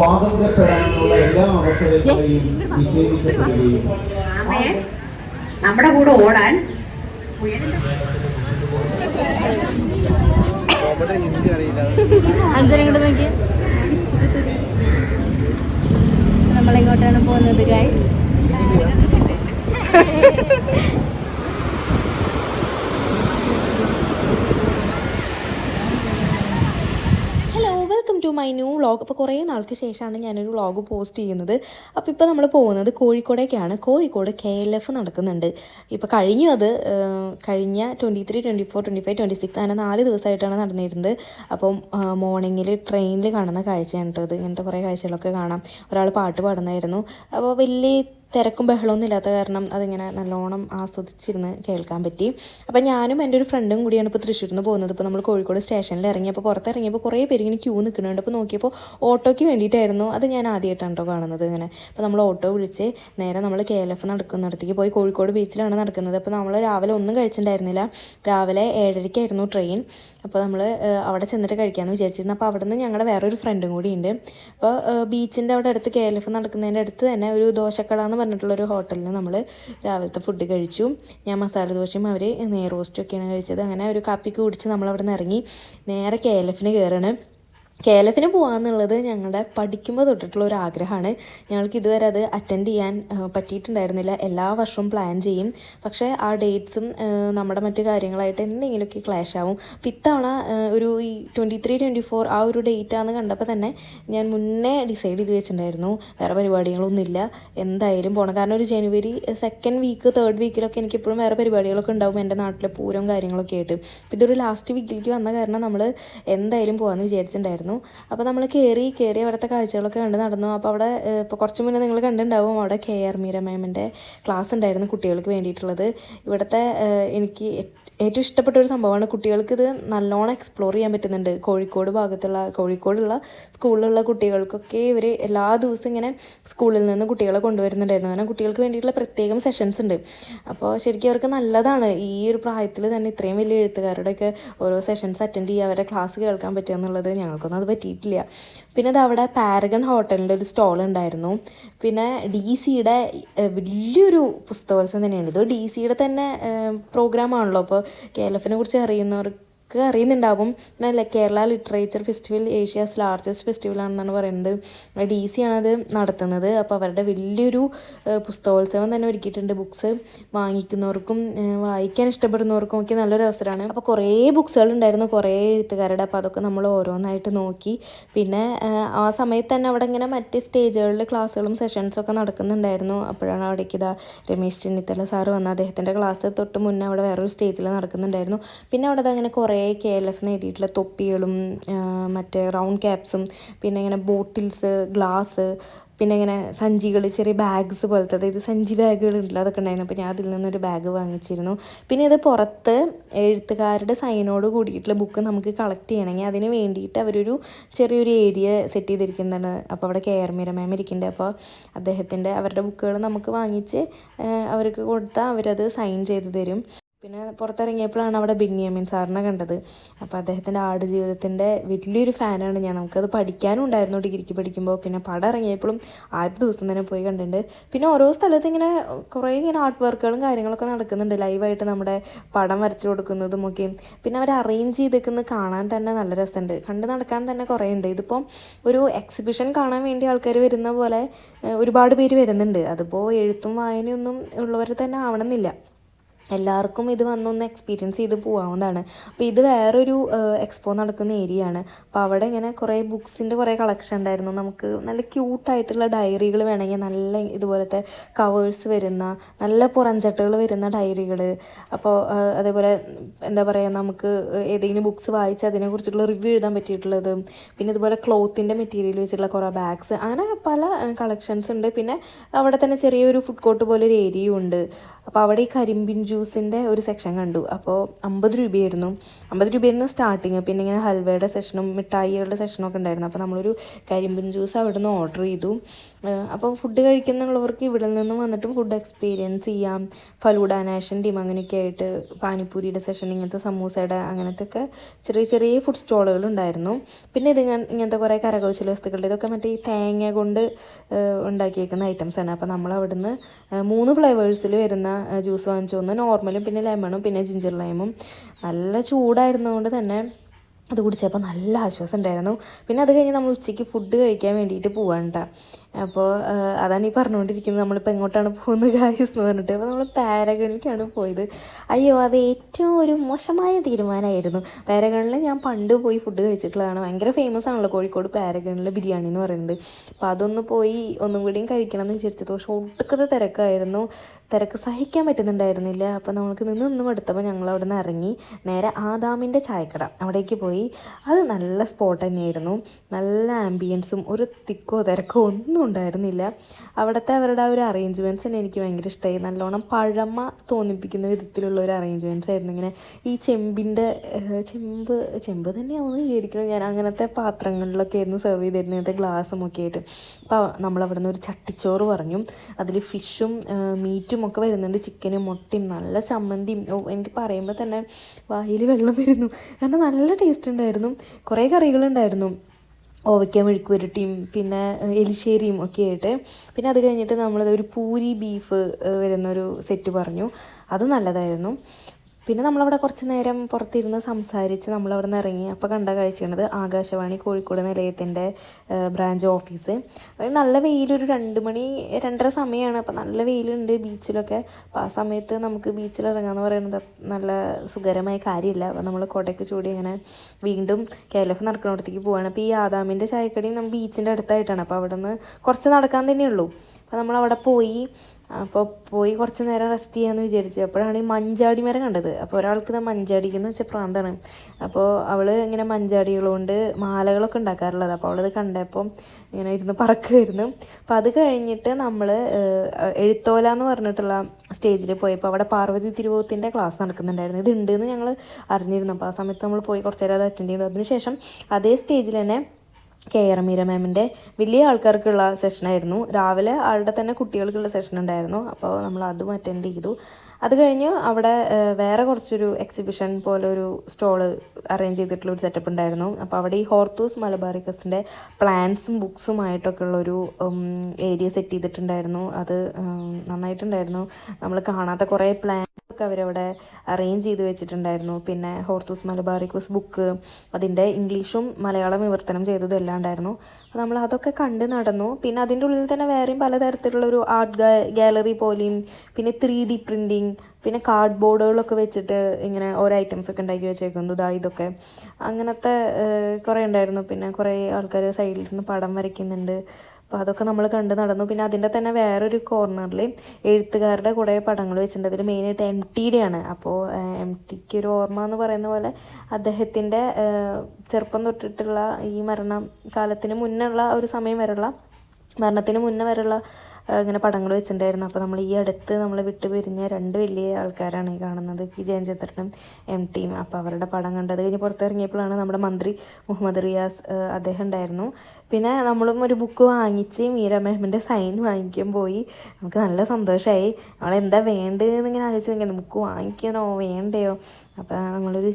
സ്വാതന്ത്ര്യപ്പെടാനുള്ള എല്ലാ അവസരങ്ങളെയും നിഷേധിക്കപ്പെടുകയും നമ്മുടെ കൂടെ ഓടാൻ നമ്മളെങ്ങോട്ടാണ് പോകുന്നത് guys hello welcome to my new vlog അപ്പോൾ കുറേ നാൾക്ക് ശേഷമാണ് ഞാനൊരു വ്ളോഗ് പോസ്റ്റ് ചെയ്യുന്നത്. അപ്പോൾ ഇപ്പോൾ നമ്മൾ പോകുന്നത് കോഴിക്കോടേക്കാണ്. കോഴിക്കോട് കെ എൽ എഫ് നടക്കുന്നുണ്ട്. ഇപ്പോൾ കഴിഞ്ഞു അത് കഴിഞ്ഞ twenty three twenty four twenty five twenty six അങ്ങനെ നാല് ദിവസമായിട്ടാണ് നടന്നിരുന്നത്. അപ്പം മോർണിംഗിൽ ട്രെയിനിൽ കാണുന്ന കാഴ്ചയാണ് കേട്ടോ ഇത്. ഇങ്ങനത്തെ കുറേ കാഴ്ചകളൊക്കെ കാണാം. ഒരാൾ പാട്ട് പാടുന്നായിരുന്നു അപ്പോൾ വലിയ തിരക്കും ബഹളമൊന്നും ഇല്ലാത്ത കാരണം അതിങ്ങനെ നല്ലോണം ആസ്വദിച്ചിരുന്ന് കേൾക്കാൻ പറ്റി. അപ്പോൾ ഞാനും എന്റെ ഒരു ഫ്രണ്ടും കൂടിയാണ് ഇപ്പോൾ തൃശ്ശൂരിൽ നിന്ന് പോകുന്നത്. ഇപ്പോൾ നമ്മൾ കോഴിക്കോട് സ്റ്റേഷനിൽ ഇറങ്ങിയപ്പോൾ പുറത്തിറങ്ങിയപ്പോൾ കുറേ പേര് ഇങ്ങനെ ക്യൂ നിൽക്കുന്നുണ്ട് അപ്പോൾ നോക്കിയപ്പോൾ ഓട്ടോയ്ക്ക് വേണ്ടിയിട്ടായിരുന്നു. അത് ഞാൻ ആദ്യമായിട്ടാണ് കേട്ടോ കാണുന്നത് ഇങ്ങനെ. അപ്പോൾ നമ്മൾ ഓട്ടോ വിളിച്ച് നേരെ നമ്മൾ കെ എൽ എഫ് നടക്കുന്നിടത്തേക്ക് പോയി കോഴിക്കോട് ബീച്ചിലാണ് നടക്കുന്നത്. അപ്പോൾ നമ്മൾ രാവിലെ ഒന്നും കഴിച്ചിട്ടുണ്ടായിരുന്നില്ല. രാവിലെ ഏഴരയ്ക്കായിരുന്നു ട്രെയിൻ അപ്പോൾ നമ്മൾ അവിടെ ചെന്നിട്ട് കഴിക്കാമെന്ന് വിചാരിച്ചിരുന്നു. അപ്പോൾ അവിടെ നിന്ന് ഞങ്ങളുടെ വേറൊരു ഫ്രണ്ടും കൂടിയുണ്ട്. അപ്പോൾ ബീച്ചിന്റെ അവിടെ അടുത്ത് കെ എൽ എഫ് നടക്കുന്നതിന്റെ അടുത്ത് തന്നെ ഒരു ദോശക്കട എന്ന് പറഞ്ഞിട്ടുള്ളൊരു ഹോട്ടലിൽ നമ്മൾ രാവിലത്തെ ഫുഡ് കഴിച്ചു. ഞാൻ മസാല ദോശയും അവർ നെയ്റോസ്റ്റും ഒക്കെയാണ് കഴിച്ചത്. അങ്ങനെ ഒരു കാപ്പിക്ക് കുടിച്ച് നമ്മളവിടെ നിന്ന് ഇറങ്ങി നേരെ കെ എൽ എഫിന് കയറാണ് കെ എൽ എഫിന് ഞങ്ങളുടെ പഠിക്കുമ്പോൾ തൊട്ടിട്ടുള്ള ഒരു ആഗ്രഹമാണ്. ഞങ്ങൾക്ക് ഇതുവരെ അത് അറ്റൻഡ് ചെയ്യാൻ പറ്റിയിട്ടുണ്ടായിരുന്നില്ല. എല്ലാ വർഷവും പ്ലാൻ ചെയ്യും. പക്ഷേ ആ ഡേറ്റ്സും നമ്മുടെ മറ്റു കാര്യങ്ങളായിട്ട് എന്തെങ്കിലുമൊക്കെ ക്ലാഷ് ആവും. അപ്പം ഇത്തവണ ഒരു ഈ ട്വന്റി ത്രീ ട്വന്റി ഫോർ ആ ഒരു ഡേറ്റ് ആണെന്ന് കണ്ടപ്പോൾ തന്നെ ഞാൻ മുന്നേ ഡിസൈഡ് ചെയ്ത് വെച്ചിട്ടുണ്ടായിരുന്നു. വേറെ പരിപാടികളൊന്നുമില്ല. എന്തായാലും പോകണം കാരണം ഒരു ജനുവരി സെക്കൻഡ് വീക്ക് തേർഡ് വീക്കിലൊക്കെ എനിക്ക് എപ്പോഴും വേറെ പരിപാടികളൊക്കെ ഉണ്ടാവും. എന്റെ നാട്ടിലെ പൂരം കാര്യങ്ങളൊക്കെ ആയിട്ട്. ഇതൊരു ലാസ്റ്റ് വീക്കിലേക്ക് വന്ന കാരണം നമ്മൾ എന്തായാലും പോകാമെന്ന് വിചാരിച്ചിട്ടുണ്ടായിരുന്നു. അപ്പോൾ നമ്മൾ കയറി കയറി അവിടുത്തെ കാഴ്ചകളൊക്കെ കണ്ട് നടന്നു. അപ്പോൾ അവിടെ ഇപ്പോൾ കുറച്ച് മുന്നേ നിങ്ങൾ കണ്ടിട്ടുണ്ടാവും അവിടെ കെ ആർ മീര മാമിന്റെ ക്ലാസ് ഉണ്ടായിരുന്നു കുട്ടികൾക്ക് വേണ്ടിയിട്ടുള്ളത്. ഇവിടുത്തെ എനിക്ക് ഏറ്റവും ഇഷ്ടപ്പെട്ട ഒരു സംഭവമാണ് കുട്ടികൾക്ക് ഇത് നല്ലോണം എക്സ്പ്ലോർ ചെയ്യാൻ പറ്റുന്നുണ്ട്. കോഴിക്കോട് ഭാഗത്തുള്ള കോഴിക്കോടുള്ള സ്കൂളിലുള്ള കുട്ടികൾക്കൊക്കെ ഇവർ എല്ലാ ദിവസവും ഇങ്ങനെ സ്കൂളിൽ നിന്ന് കുട്ടികളെ കൊണ്ടുവരുന്നുണ്ടായിരുന്നു. കാരണം കുട്ടികൾക്ക് വേണ്ടിയിട്ടുള്ള പ്രത്യേകം സെഷൻസ് ഉണ്ട്. അപ്പോൾ ശരിക്കും അവർക്ക് നല്ലതാണ് ഈ ഒരു പ്രായത്തിൽ തന്നെ ഇത്രയും വലിയ എഴുത്തുകാരുടെയൊക്കെ ഓരോ സെഷൻസ് അറ്റൻഡ് ചെയ്യുക അവരുടെ ക്ലാസ് കേൾക്കാൻ പറ്റുക എന്നുള്ളത് ഞങ്ങൾക്കൊന്നും അത് പറ്റിയിട്ടില്ല. പിന്നെ അത് അവിടെ പാരഗൺ ഹോട്ടലിന്റെ ഒരു സ്റ്റോൾ ഉണ്ടായിരുന്നു. പിന്നെ ഡി സിയുടെ വലിയൊരു പുസ്തകോത്സവം തന്നെയാണ്. ഇത് ഡി സിയുടെ തന്നെ പ്രോഗ്രാമാണല്ലോ. അപ്പോൾ കേരളത്തിനെ കുറിച്ച് അറിയുന്നവർക്ക് ഒക്കെ അറിയുന്നുണ്ടാവും. പിന്നെ Kerala literature festival Asia's largest festival ആണെന്നാണ് പറയുന്നത് ഡി സി ആണത് നടത്തുന്നത്. അപ്പോൾ അവരുടെ വലിയൊരു പുസ്തകോത്സവം തന്നെ ഒരുക്കിയിട്ടുണ്ട് ബുക്സ് വാങ്ങിക്കുന്നവർക്കും വായിക്കാൻ ഇഷ്ടപ്പെടുന്നവർക്കും ഒക്കെ നല്ലൊരു അവസരമാണ്. അപ്പോൾ കുറേ ബുക്സുകൾ ഉണ്ടായിരുന്നു കുറേ എഴുത്തുകാരുടെ. അപ്പോൾ അതൊക്കെ നമ്മൾ ഓരോന്നായിട്ട് നോക്കി. പിന്നെ ആ സമയത്ത് തന്നെ അവിടെ ഇങ്ങനെ മറ്റ് സ്റ്റേജുകളിൽ ക്ലാസ്സുകളും സെഷൻസും ഒക്കെ നടക്കുന്നുണ്ടായിരുന്നു. അപ്പോഴാണ് അവിടേക്ക് ഇതാ രമേശ് ചെന്നിത്തല സാറ് വന്ന് അദ്ദേഹത്തിന്റെ ക്ലാസ് തൊട്ട് മുന്നേ അവിടെ വേറൊരു സ്റ്റേജിൽ നടക്കുന്നുണ്ടായിരുന്നു. പിന്നെ അവിടെ അങ്ങനെ കുറേ കെ എൽ എഫ് എഴുതിയിട്ടുള്ള തൊപ്പികളും മറ്റേ റൗണ്ട് ക്യാപ്സും പിന്നെ ഇങ്ങനെ ബോട്ടിൽസ് ഗ്ലാസ് പിന്നെ ഇങ്ങനെ സഞ്ചികൾ ചെറിയ ബാഗ്സ് പോലത്തെ അതായത് സഞ്ചി ബാഗുകൾ ഉണ്ടല്ലോ അതൊക്കെ ഉണ്ടായിരുന്നു. അപ്പോൾ ഞാൻ അതിൽ നിന്നൊരു ബാഗ് വാങ്ങിച്ചിരുന്നു. പിന്നെ ഇത് പുറത്ത് എഴുത്തുകാരുടെ സൈനോട് കൂടിയിട്ടുള്ള ബുക്ക് നമുക്ക് കളക്ട് ചെയ്യണമെങ്കിൽ അതിന് വേണ്ടിയിട്ട് അവരൊരു ചെറിയൊരു ഏരിയ സെറ്റ് ചെയ്തിരിക്കുന്നതാണ്. അപ്പോൾ അവിടെ കെ ആർ മീര മാം ഇരിക്കുന്നുണ്ട്. അപ്പോൾ അദ്ദേഹത്തിന്റെ അവരുടെ ബുക്കുകൾ നമുക്ക് വാങ്ങിച്ച് അവർക്ക് കൊടുത്താൽ അവരത് സൈൻ ചെയ്ത് തരും. പിന്നെ പുറത്തിറങ്ങിയപ്പോഴാണ് അവിടെ ബെന്യാമിൻ സാറിനെ കണ്ടത്. അപ്പോൾ അദ്ദേഹത്തിന്റെ ആടുജീവിതത്തിന്റെ വലിയൊരു ഫാനാണ് ഞാൻ. നമുക്കത് പഠിക്കാനും ഉണ്ടായിരുന്നു ഡിഗ്രിക്ക് പഠിക്കുമ്പോൾ പിന്നെ പടം ഇറങ്ങിയപ്പോഴും ആദ്യ ദിവസം തന്നെ പോയി കണ്ടിട്ടുണ്ട്. പിന്നെ ഓരോ സ്ഥലത്ത് ഇങ്ങനെ കുറേ ഇങ്ങനെ ആർട്ട് വർക്കുകളും കാര്യങ്ങളൊക്കെ നടക്കുന്നുണ്ട്. ലൈവായിട്ട് നമ്മുടെ പടം വരച്ചു കൊടുക്കുന്നതും ഒക്കെ. പിന്നെ അവർ അറേഞ്ച് ചെയ്തേക്കുന്നത് കാണാൻ തന്നെ നല്ല രസമുണ്ട്. കണ്ട് നടക്കാൻ തന്നെ കുറേ ഉണ്ട്. ഇതിപ്പം ഒരു എക്സിബിഷൻ കാണാൻ വേണ്ടി ആൾക്കാർ വരുന്ന പോലെ ഒരുപാട് പേര് വരുന്നുണ്ട്. അതിപ്പോൾ എഴുത്തും വായനയൊന്നും ഉള്ളവർ തന്നെ ആവണമെന്നില്ല. എല്ലാവർക്കും ഇത് വന്നൊന്ന് എക്സ്പീരിയൻസ് ചെയ്ത് പോകാവുന്നതാണ് അപ്പോൾ ഇത് വേറൊരു എക്സ്പോ നടക്കുന്ന ഏരിയ ആണ്. അപ്പോൾ അവിടെ ഇങ്ങനെ കുറേ ബുക്സിന്റെ കുറേ കളക്ഷൻ ഉണ്ടായിരുന്നു. നമുക്ക് നല്ല ക്യൂട്ടായിട്ടുള്ള ഡയറികൾ വേണമെങ്കിൽ നല്ല ഇതുപോലത്തെ കവേഴ്സ് വരുന്ന നല്ല പുറഞ്ചട്ടകൾ വരുന്ന ഡയറികൾ അപ്പോൾ അതേപോലെ എന്താ പറയുക നമുക്ക് ഏതെങ്കിലും ബുക്സ് വായിച്ച് അതിനെക്കുറിച്ചുള്ള റിവ്യൂ എഴുതാൻ പറ്റിയിട്ടുള്ളത് പിന്നെ ഇതുപോലെ ക്ലോത്തിന്റെ മെറ്റീരിയൽ വെച്ചിട്ടുള്ള കുറേ ബാഗ്സ് അങ്ങനെ പല കളക്ഷൻസ് ഉണ്ട്. പിന്നെ അവിടെ തന്നെ ചെറിയൊരു ഫുഡ് കോർട്ട് പോലെ ഒരു ഏരിയയും ഉണ്ട്. അപ്പോൾ അവിടെ ഈ കരിമ്പിൻ ജ്യൂസിന്റെ ഒരു സെക്ഷൻ കണ്ടു. അപ്പോൾ അമ്പത് രൂപയായിരുന്നു. അമ്പത് രൂപയായിരുന്നു സ്റ്റാർട്ടിങ് പിന്നെ ഇങ്ങനെ ഹൽവയുടെ സെക്ഷനും മിഠായികളുടെ സെഷനും ഒക്കെ ഉണ്ടായിരുന്നു. അപ്പോൾ നമ്മളൊരു കരിമ്പിൻ ജ്യൂസ് അവിടെ നിന്ന് ഓർഡർ ചെയ്തു. അപ്പോൾ ഫുഡ് കഴിക്കുന്നുള്ളവർക്ക് ഇവിടെ നിന്ന് വന്നിട്ടും ഫുഡ് എക്സ്പീരിയൻസ് ചെയ്യാം. ഫലൂഡ നാഷന്റെയും അങ്ങനെയൊക്കെ ആയിട്ട് പാനിപ്പൂരിയുടെ സെഷൻ ഇങ്ങനത്തെ സമൂസയുടെ അങ്ങനത്തെ ഒക്കെ ചെറിയ ചെറിയ ഫുഡ് സ്റ്റോളുകൾ ഉണ്ടായിരുന്നു. പിന്നെ ഇത് ഇങ്ങ- ഇങ്ങനത്തെ കുറേ കരകൗശല വസ്തുക്കളുടെ ഇതൊക്കെ മറ്റേ ഈ തേങ്ങ കൊണ്ട് ഉണ്ടാക്കിയേക്കുന്ന ഐറ്റംസ് ആണ്. അപ്പോൾ നമ്മൾ അവിടുന്ന് മൂന്ന് ഫ്ലേവേഴ്സിൽ വരുന്ന ജ്യൂസ് വാങ്ങിച്ചു. ഒന്ന് നോർമലും പിന്നെ ലെമണും പിന്നെ ജിഞ്ചർ ലൈമും നല്ല ചൂടായിരുന്നതുകൊണ്ട് തന്നെ അത് കുടിച്ചപ്പോൾ നല്ല ആശ്വാസം ഉണ്ടായിരുന്നു. പിന്നെ അത് കഴിഞ്ഞ് നമ്മൾ ഉച്ചയ്ക്ക് ഫുഡ് കഴിക്കാൻ വേണ്ടിയിട്ട് പോവാണ് കേട്ടോ അപ്പോൾ അതാണ് ഈ പറഞ്ഞുകൊണ്ടിരിക്കുന്നത്. നമ്മളിപ്പോൾ എങ്ങോട്ടാണ് പോകുന്നത് ഗായ്സ് എന്ന് പറഞ്ഞിട്ട്. അപ്പോൾ നമ്മൾ പാരഗണിക്കാണ് പോയത്. അയ്യോ അത് ഏറ്റവും ഒരു മോശമായ തീരുമാനമായിരുന്നു. പാരഗണിൽ ഞാൻ പണ്ട് പോയി ഫുഡ് കഴിച്ചിട്ടുള്ളതാണ്. ഭയങ്കര ഫേമസ് ആണല്ലോ കോഴിക്കോട് പാരഗണിലെ ബിരിയാണി എന്ന് പറയുന്നത്. അപ്പോൾ അതൊന്ന് പോയി ഒന്നും കൂടിയും കഴിക്കണം എന്ന് വിചാരിച്ചത് പക്ഷേ ഒട്ടുക്കത്തെ തിരക്കായിരുന്നു. തിരക്ക് സഹിക്കാൻ പറ്റുന്നുണ്ടായിരുന്നില്ല. അപ്പോൾ നമ്മൾക്ക് നിന്ന് നിന്നും എടുത്തപ്പോൾ ഞങ്ങൾ അവിടെ നിന്ന് ഇറങ്ങി നേരെ ആദാമിന്റെ ചായക്കട അവിടേക്ക് പോയി. അത് നല്ല സ്പോട്ട് തന്നെയായിരുന്നു. നല്ല ആംബിയൻസും ഒരു തിക്കോ തിരക്കോ ഒന്നും ഉണ്ടായിരുന്നില്ല. അവിടുത്തെ അവരുടെ ആ ഒരു അറേഞ്ച്മെന്റ്സ് തന്നെ എനിക്ക് ഭയങ്കര ഇഷ്ടമായി നല്ലോണം പഴമ തോന്നിപ്പിക്കുന്ന വിധത്തിലുള്ള ഒരു അറേഞ്ച്മെന്റ്സ് ആയിരുന്നു ഇങ്ങനെ ഈ ചെമ്പിന്റെ ചെമ്പ് ചെമ്പ് തന്നെയാണ് വിചാരിക്കുന്നത് ഞാൻ. അങ്ങനത്തെ പാത്രങ്ങളിലൊക്കെ ആയിരുന്നു സെർവ് ചെയ്തിരുന്നത്. ഇങ്ങനത്തെ ഗ്ലാസ്സും ഒക്കെ ആയിട്ട്. അപ്പോൾ നമ്മൾ അവിടെ നിന്ന് ഒരു ചട്ടിച്ചോറ് പറഞ്ഞു. അതിൽ ഫിഷും മീറ്റും ഒക്കെ വരുന്നുണ്ട്. ചിക്കനും മുട്ടയും നല്ല ചമ്മന്തിയും. എനിക്ക് പറയുമ്പോൾ തന്നെ വായിൽ വെള്ളം വരുന്നു. കാരണം നല്ല ടേസ്റ്റ് ഉണ്ടായിരുന്നു. കുറേ കറികളുണ്ടായിരുന്നു ഓവയ്ക്ക മെഴുക്ക് പുരട്ടിയും പിന്നെ എലിശ്ശേരിയും ഒക്കെ ആയിട്ട്. പിന്നെ അത് കഴിഞ്ഞിട്ട് നമ്മളത് ഒരു പൂരി ബീഫ് വരുന്നൊരു സെറ്റ് പറഞ്ഞു. അത് നല്ലതായിരുന്നു. പിന്നെ നമ്മളവിടെ കുറച്ച് നേരം പുറത്തിരുന്ന് സംസാരിച്ച് നമ്മളവിടെ നിന്ന് ഇറങ്ങി. അപ്പോൾ കണ്ട കാഴ്ചയാണത് ആകാശവാണി കോഴിക്കോട് നിലയത്തിന്റെ ബ്രാഞ്ച് ഓഫീസ്. നല്ല വെയിലൊരു രണ്ട് മണി രണ്ടര സമയമാണ് അപ്പോൾ നല്ല വെയിലുണ്ട് ബീച്ചിലൊക്കെ. അപ്പോൾ ആ സമയത്ത് നമുക്ക് ബീച്ചിൽ ഇറങ്ങാമെന്ന് പറയുന്നത് നല്ല സുഖകരമായ കാര്യമില്ല അപ്പോൾ നമ്മൾ കോട്ടയ്ക്ക് ചൂടി ഇങ്ങനെ വീണ്ടും കെ എൽ എഫ് നടക്കുന്നിടത്തേക്ക് പോവാണ്. അപ്പോൾ ഈ ആദാമിന്റെ ചായക്കടയും നമ്മൾ ബീച്ചിന്റെ അടുത്തായിട്ടാണ്. അപ്പോൾ അവിടെ നിന്ന് കുറച്ച് നടക്കാൻ തന്നെയുള്ളൂ. അപ്പോൾ നമ്മളവിടെ പോയി അപ്പോൾ പോയി കുറച്ച് നേരം റെസ്റ്റ് ചെയ്യാമെന്ന് വിചാരിച്ചു. അപ്പോഴാണ് ഈ മഞ്ചാടി മരം കണ്ടത്. അപ്പോൾ ഒരാൾക്ക് ഇത് മഞ്ചാടിക്കുന്ന വെച്ചാൽ പ്രാന്താണ്. അപ്പോൾ അവൾ ഇങ്ങനെ മഞ്ചാടികൾ കൊണ്ട് മാലകളൊക്കെ ഉണ്ടാക്കാറുള്ളത്. അപ്പോൾ അവളത് കണ്ടപ്പോൾ ഇങ്ങനെ ഇരുന്ന് പറക്കുമായിരുന്നു അപ്പോൾ അത് കഴിഞ്ഞിട്ട് നമ്മൾ എഴുത്തോല എന്ന് പറഞ്ഞിട്ടുള്ള സ്റ്റേജിൽ പോയപ്പോൾ അവിടെ പാർവതി തിരുവോത്തിന്റെ ക്ലാസ് നടക്കുന്നുണ്ടായിരുന്നു. ഇത് ഉണ്ടെന്ന് ഞങ്ങൾ അറിഞ്ഞിരുന്നു. അപ്പോൾ ആ സമയത്ത് നമ്മൾ പോയി കുറച്ച് നേരം അത് അറ്റൻഡ് ചെയ്തു. അതിനുശേഷം അതേ സ്റ്റേജിൽ തന്നെ കെ ആർ മീര മാമിന്റെ വലിയ ആൾക്കാർക്കുള്ള സെഷനായിരുന്നു രാവിലെ ആളുടെ തന്നെ കുട്ടികൾക്കുള്ള സെഷൻ ഉണ്ടായിരുന്നു. അപ്പോൾ നമ്മൾ അതും അറ്റൻഡ് ചെയ്തു. അത് കഴിഞ്ഞ് അവിടെ വേറെ കുറച്ചൊരു എക്സിബിഷൻ പോലെ ഒരു സ്റ്റോൾ അറേഞ്ച് ചെയ്തിട്ടുള്ള ഒരു സെറ്റപ്പ് ഉണ്ടായിരുന്നു. അപ്പോൾ അവിടെ ഈ ഹോർത്തൂസ് മലബാറിക്കസിന്റെ പ്ലാൻസും ബുക്സുമായിട്ടൊക്കെ ഉള്ളൊരു ഏരിയ സെറ്റ് ചെയ്തിട്ടുണ്ടായിരുന്നു. അത് നന്നായിട്ടുണ്ടായിരുന്നു. നമ്മൾ കാണാത്ത കുറേ പ്ലാൻ ഒക്കെ അവരവിടെ അറേഞ്ച് ചെയ്ത് വെച്ചിട്ടുണ്ടായിരുന്നു. പിന്നെ ഹോർത്തൂസ് മലബാറിക്കൂസ് ബുക്ക് അതിന്റെ ഇംഗ്ലീഷും മലയാളം വിവർത്തനം ചെയ്തതും എല്ലാം ഉണ്ടായിരുന്നു. അപ്പോൾ നമ്മൾ അതൊക്കെ കണ്ട് നടന്നു. പിന്നെ അതിന്റെ ഉള്ളിൽ തന്നെ വേറെയും പലതരത്തിലുള്ള ഒരു ആർട്ട് ഗാലറി പോലെയും പിന്നെ ത്രീ ഡി പ്രിന്റിങ് പിന്നെ കാർഡ് ബോർഡുകളൊക്കെ വെച്ചിട്ട് ഇങ്ങനെ ഓരോ ഐറ്റംസ് ഒക്കെ ഉണ്ടാക്കി വെച്ചേക്കുന്നു. ഇതാ ഇതൊക്കെ. അങ്ങനത്തെ കുറേ ഉണ്ടായിരുന്നു. പിന്നെ കുറേ ആൾക്കാർ സൈഡിൽ നിന്ന് പടം വരയ്ക്കുന്നുണ്ട്. അപ്പോൾ അതൊക്കെ നമ്മൾ കണ്ട് നടന്നു. പിന്നെ അതിന്റെ തന്നെ വേറൊരു കോർണറിൽ എഴുത്തുകാരുടെ കുറേ പടങ്ങൾ വെച്ചിട്ടുണ്ട്. അതിൽ മെയിനായിട്ട് എം ടിയുടെയാണ് അപ്പോൾ എം ടിക്ക് ഒരു ഓർമ്മ എന്ന് പറയുന്ന പോലെ അദ്ദേഹത്തിന്റെ ചെറുപ്പം തൊട്ടിട്ടുള്ള ഈ മരണ കാലത്തിന് മുന്നേ ഉള്ള ഒരു സമയം വരെയുള്ള മരണത്തിന് മുന്നേ വരെയുള്ള ഇങ്ങനെ പടങ്ങൾ വെച്ചിട്ടുണ്ടായിരുന്നു. അപ്പോൾ നമ്മൾ ഈ അടുത്ത് നമ്മൾ വിട്ടു പിരിഞ്ഞ രണ്ട് വലിയ ആൾക്കാരാണ് ഈ കാണുന്നത്. പി. ജയചന്ദ്രനും എം. ടിയും. അപ്പോൾ അവരുടെ പടം കണ്ടത് കഴിഞ്ഞ് പുറത്തിറങ്ങിയപ്പോഴാണ് നമ്മുടെ മന്ത്രി മുഹമ്മദ് റിയാസ് അദ്ദേഹം ഉണ്ടായിരുന്നു. പിന്നെ നമ്മളും ഒരു ബുക്ക് വാങ്ങിച്ച് മീര മാമിന്റെ സൈൻ വാങ്ങിക്കാൻ പോയി. നമുക്ക് നല്ല സന്തോഷമായി നമ്മളെന്താ വേണ്ടതെന്ന് ഇങ്ങനെ ആലോചിച്ച് ഇങ്ങനെ ബുക്ക് വാങ്ങിക്കണോ വേണ്ടയോ? അപ്പോൾ നമ്മളൊരു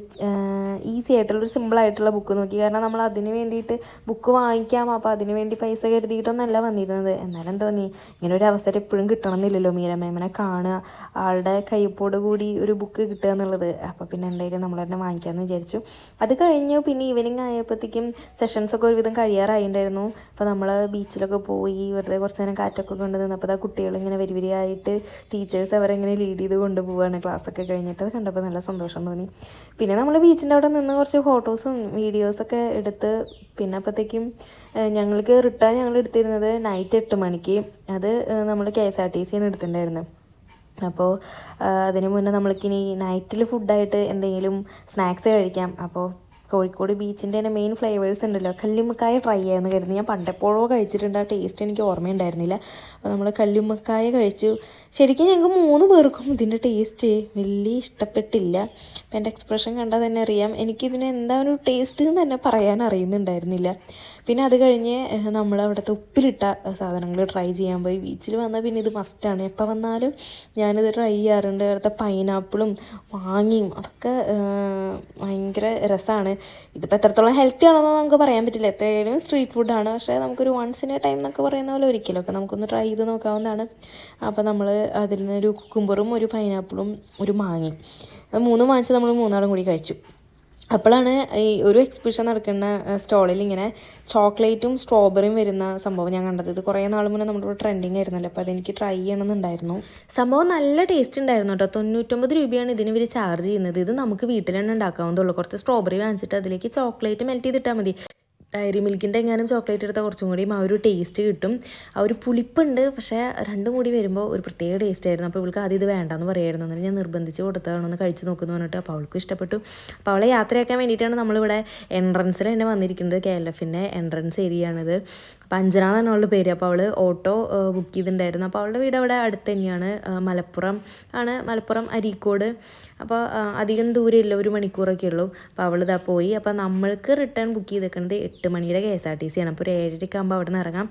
ഈസി ആയിട്ടുള്ളൊരു സിമ്പിൾ ആയിട്ടുള്ള ബുക്ക് നോക്കി. കാരണം നമ്മൾ അതിന് വേണ്ടിയിട്ട് ബുക്ക് വാങ്ങിക്കാം. അപ്പോൾ അതിന് വേണ്ടി പൈസ കരുതിയിട്ടൊന്നല്ല വന്നിരുന്നത്. എന്നാലും തോന്നി ഇങ്ങനെ ഒരു അവസരം എപ്പോഴും കിട്ടണമെന്നില്ലല്ലോ മീര മേമനെ കാണുക ആളുടെ കയ്യൊപ്പോട് കൂടി ഒരു ബുക്ക് കിട്ടുക എന്നുള്ളത്. അപ്പോൾ പിന്നെ എന്തായാലും നമ്മൾ തന്നെ വാങ്ങിക്കാമെന്ന് വിചാരിച്ചു. അത് കഴിഞ്ഞു പിന്നെ ഈവനിങ് ആയപ്പോഴത്തേക്കും സെഷൻസൊക്കെ ഒരുവിധം കഴിയാറായിട്ടുണ്ടായിരുന്നു അപ്പോൾ നമ്മൾ ബീച്ചിലൊക്കെ പോയി വെറുതെ കുറച്ച് നേരം കാറ്റൊക്കെ കൊണ്ട് നിന്നപ്പോൾ ആ കുട്ടികളിങ്ങനെ വരി വരിയായിട്ട് ടീച്ചേഴ്സ് അവരെങ്ങനെ ലീഡ് ചെയ്ത് കൊണ്ടുപോവാണ്. ക്ലാസ്സൊക്കെ കഴിഞ്ഞിട്ട് അത് കണ്ടപ്പോൾ നല്ല സന്തോഷം തോന്നി. പിന്നെ നമ്മൾ ബീച്ചിന്റെ അവിടെ നിന്ന് കുറച്ച് ഫോട്ടോസും വീഡിയോസൊക്കെ എടുത്ത് പിന്നെ അപ്പോഴത്തേക്കും ഞങ്ങൾക്ക് റിട്ടേൺ ഞങ്ങൾ എടുത്തിരുന്നത് നൈറ്റ് എട്ട് മണിക്ക്. അത് നമ്മൾ കെ എസ് ആർ ടി സിയാണ് എടുത്തിട്ടുണ്ടായിരുന്നത് അപ്പോൾ അതിന് മുന്നേ നമ്മൾക്കിനി നൈറ്റിൽ ഫുഡായിട്ട് എന്തെങ്കിലും സ്നാക്സ് കഴിക്കാം. അപ്പോൾ കോഴിക്കോട് ബീച്ചിന്റെ തന്നെ മെയിൻ ഫ്ലേവേഴ്സ് ഉണ്ടല്ലോ. കല്ലുമ്മക്കായ ട്രൈ ചെയ്യാമെന്ന് കരുതി. ഞാൻ പണ്ടെപ്പോഴോ കഴിച്ചിട്ടുണ്ട്. ആ ടേസ്റ്റ് എനിക്ക് ഓർമ്മയുണ്ടായിരുന്നില്ല. അപ്പോൾ നമ്മൾ കല്ലുമ്മക്കായ കഴിച്ചു. ശരിക്കും ഞങ്ങൾക്ക് മൂന്ന് പേർക്കും ഇതിന്റെ ടേസ്റ്റ് വലിയ ഇഷ്ടപ്പെട്ടില്ല. അപ്പം എന്റെ എക്സ്പ്രഷൻ കണ്ടാൽ തന്നെ അറിയാം. എനിക്കിതിന് എന്താ ഒരു ടേസ്റ്റ് എന്ന് തന്നെ പറയാൻ അറിയുന്നുണ്ടായിരുന്നില്ല. പിന്നെ അത് കഴിഞ്ഞ് നമ്മൾ അവിടുത്തെ ഉപ്പിലിട്ട സാധനങ്ങൾ ട്രൈ ചെയ്യാൻ പോയി. ബീച്ചിൽ വന്നാൽ പിന്നെ ഇത് മസ്റ്റാണ് എപ്പോൾ വന്നാലും ഞാനിത് ട്രൈ ചെയ്യാറുണ്ട്. അവിടുത്തെ പൈനാപ്പിളും വാങ്ങിയും അതൊക്കെ ഭയങ്കര രസമാണ് ഇതിപ്പോൾ എത്രത്തോളം ഹെൽത്തി ആണെന്ന് നമുക്ക് പറയാൻ പറ്റില്ല. എത്രയും സ്ട്രീറ്റ് ഫുഡാണ് പക്ഷേ നമുക്കൊരു വൺസ് ഇൻ എ ടൈം എന്നൊക്കെ പറയുന്ന പോലെ ഒരിക്കലൊക്കെ നമുക്കൊന്ന് ട്രൈ ചെയ്ത് നോക്കാവുന്നതാണ്. അപ്പോൾ നമ്മൾ അതിൽ നിന്ന് ഒരു കുക്കുംബറും ഒരു പൈനാപ്പിളും ഒരു മാങ്ങയും അത് മൂന്നും വാങ്ങിച്ച് നമ്മൾ മൂന്നാളും കൂടി കഴിച്ചു. അപ്പോഴാണ് ഈ ഒരു എക്സിബിഷൻ നടക്കുന്ന സ്റ്റോളിൽ ഇങ്ങനെ ചോക്ലേറ്റും സ്ട്രോബെറിയും വരുന്ന സംഭവം ഞാൻ കണ്ടത്. ഇത് കുറേ നാൾ മുന്നേ നമ്മുടെ ട്രെൻഡിങ് ആയിരുന്നല്ലോ. അപ്പോൾ അതെനിക്ക് ട്രൈ ചെയ്യണമെന്നുണ്ടായിരുന്നു. സംഭവം നല്ല ടേസ്റ്റ് ഉണ്ടായിരുന്നു കേട്ടോ. തൊണ്ണൂറ്റൊമ്പത് രൂപയാണ് ഇതിന് ഇവർ ചാർജ് ചെയ്യുന്നത്. ഇത് നമുക്ക് വീട്ടിൽ തന്നെ ഉണ്ടാക്കാവുന്നതുള്ളൂ കുറച്ച് സ്ട്രോബെറി വാങ്ങിച്ചിട്ട് അതിലേക്ക് ചോക്ലേറ്റ് മെൽറ്റ് ചെയ്തിട്ടാൽ മതി. ഡയറി മിൽക്കിന്റെ എങ്ങാനും ചോക്ലേറ്റ് എടുത്താൽ കുറച്ചും കൂടിയും ആ ഒരു ടേസ്റ്റ് കിട്ടും. ആ ഒരു പുളിപ്പുണ്ട് പക്ഷേ രണ്ടും കൂടി വരുമ്പോൾ ഒരു പ്രത്യേക ടേസ്റ്റ് ആയിരുന്നു. അപ്പോൾ ഇവൾക്ക് ആദ്യം ഇത് വേണ്ടെന്ന് പറയായിരുന്നു. എന്നിട്ട് ഞാൻ നിർബന്ധിച്ച് കൊടുത്തതാണ് ഒന്ന് കഴിച്ച് നോക്കുന്നു പറഞ്ഞിട്ട് അപ്പോൾ അവൾക്കും ഇഷ്ടപ്പെട്ടു. അപ്പോൾ അവളെ യാത്രയാക്കാൻ വേണ്ടിയിട്ടാണ് നമ്മളിവിടെ എൻട്രൻസിൽ തന്നെ വന്നിരിക്കുന്നത്. കെ എൽ എഫിന്റെ എൻട്രൻസ് ഏരിയ ആണിത്. അപ്പോൾ അഞ്ജന എന്നാണ് അവളുടെ പേര്. അപ്പോൾ അവൾ ഓട്ടോ ബുക്ക് ചെയ്തിട്ടുണ്ടായിരുന്നു. അപ്പോൾ അവളുടെ വീട് അവിടെ അടുത്ത് തന്നെയാണ്. മലപ്പുറം ആണ്. മലപ്പുറം അരീക്കോട്. അപ്പോൾ അധികം ദൂരമില്ല. ഒരു മണിക്കൂറൊക്കെ ഉള്ളൂ. അപ്പോൾ അവൾ ഇതാ പോയി. അപ്പോൾ നമ്മൾക്ക് റിട്ടേൺ ബുക്ക് ചെയ്തേക്കുന്നത് എട്ട് മണിയുടെ K S R T C ആണ്. അപ്പോൾ ഒരു ഏഴരയ്ക്ക് ആകുമ്പോൾ അവിടെ നിന്ന് ഇറങ്ങാം.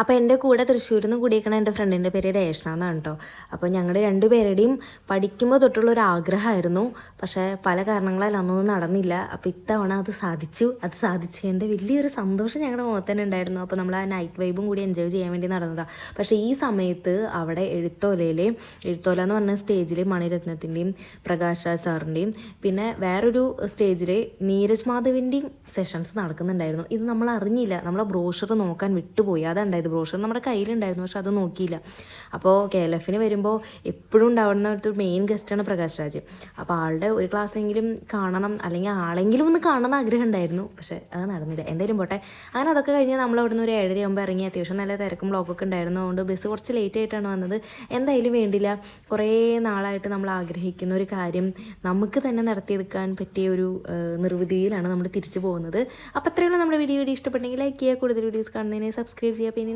അപ്പോൾ എന്റെ കൂടെ തൃശ്ശൂരിൽ നിന്ന് കൂടിയേക്കണ എന്റെ ഫ്രണ്ടിന്റെ പേര് രേഷ്ണ എന്നാണ് കേട്ടോ അപ്പോൾ ഞങ്ങളുടെ രണ്ടുപേരുടെയും പഠിക്കുമ്പോൾ തൊട്ടുള്ള ഒരു ആഗ്രഹമായിരുന്നു. പക്ഷേ പല കാരണങ്ങളാൽ അന്നൊന്നും നടന്നില്ല. അപ്പോൾ ഇത്തവണ അത് സാധിച്ചു. അത് സാധിച്ചതിന്റെ വലിയൊരു സന്തോഷം ഞങ്ങളുടെ മുഖത്ത് തന്നെ ഉണ്ടായിരുന്നു. അപ്പോൾ നമ്മൾ ആ നൈറ്റ് വൈബും കൂടി എൻജോയ് ചെയ്യാൻ വേണ്ടി നടന്നതാണ് പക്ഷേ ഈ സമയത്ത് അവിടെ എഴുത്തോലയിൽ എഴുത്തോല എന്ന് പറഞ്ഞ സ്റ്റേജിൽ മണിരത്നത്തിന്റെയും പ്രകാശ് സാറിന്റെയും പിന്നെ വേറൊരു സ്റ്റേജിൽ നീരജ് മാധവിന്റെയും സെഷൻസ് നടക്കുന്നുണ്ടായിരുന്നു. ഇത് നമ്മൾ അറിഞ്ഞില്ല. നമ്മളെ ബ്രോഷർ നോക്കാൻ വിട്ടുപോയി. അതുണ്ടായത് ബ്രോഷർ നമ്മുടെ കയ്യിലുണ്ടായിരുന്നു പക്ഷെ അത് നോക്കിയില്ല. അപ്പോൾ കെ എൽ എഫിന് വരുമ്പോൾ എപ്പോഴും ഉണ്ടാവുന്ന ഒരു മെയിൻ ഗസ്റ്റാണ് പ്രകാശ് രാജ്. അപ്പോൾ ആളുടെ ഒരു ക്ലാസ്സെങ്കിലും കാണണം അല്ലെങ്കിൽ ആളെങ്കിലും ഒന്ന് കാണണം ആഗ്രഹം ഉണ്ടായിരുന്നു പക്ഷേ അത് നടന്നില്ല. എന്തായാലും പോട്ടെ. അങ്ങനെ അതൊക്കെ കഴിഞ്ഞ് നമ്മൾ അവിടുന്ന് ഒരു ഏഴര ആകുമ്പോൾ ഇറങ്ങി അത്യാവശ്യം നല്ല തിരക്കും ബ്ലോക്കൊക്കെ ഉണ്ടായിരുന്നു. അതുകൊണ്ട് ബസ് കുറച്ച് ലേറ്റ് ആയിട്ടാണ് വന്നത്. എന്തായാലും വേണ്ടില്ല. കുറേ നാളായിട്ട് നമ്മൾ ആഗ്രഹിക്കുന്ന ഒരു കാര്യം നമുക്ക് തന്നെ നടത്തിയെടുക്കാൻ പറ്റിയ ഒരു നിർവൃതിയിലാണ് നമ്മൾ തിരിച്ചു പോകുന്നത്. അപ്പോൾ അത്രയുള്ള നമ്മുടെ വീഡിയോ വീഡിയോ ഇഷ്ടപ്പെട്ടെങ്കിൽ ലൈക്ക് ചെയ്യുക. കൂടുതൽ വീഡിയോസ് കാണുന്നതിനെ സബ്സ്ക്രൈബ് ചെയ്യുക. പിന്നെ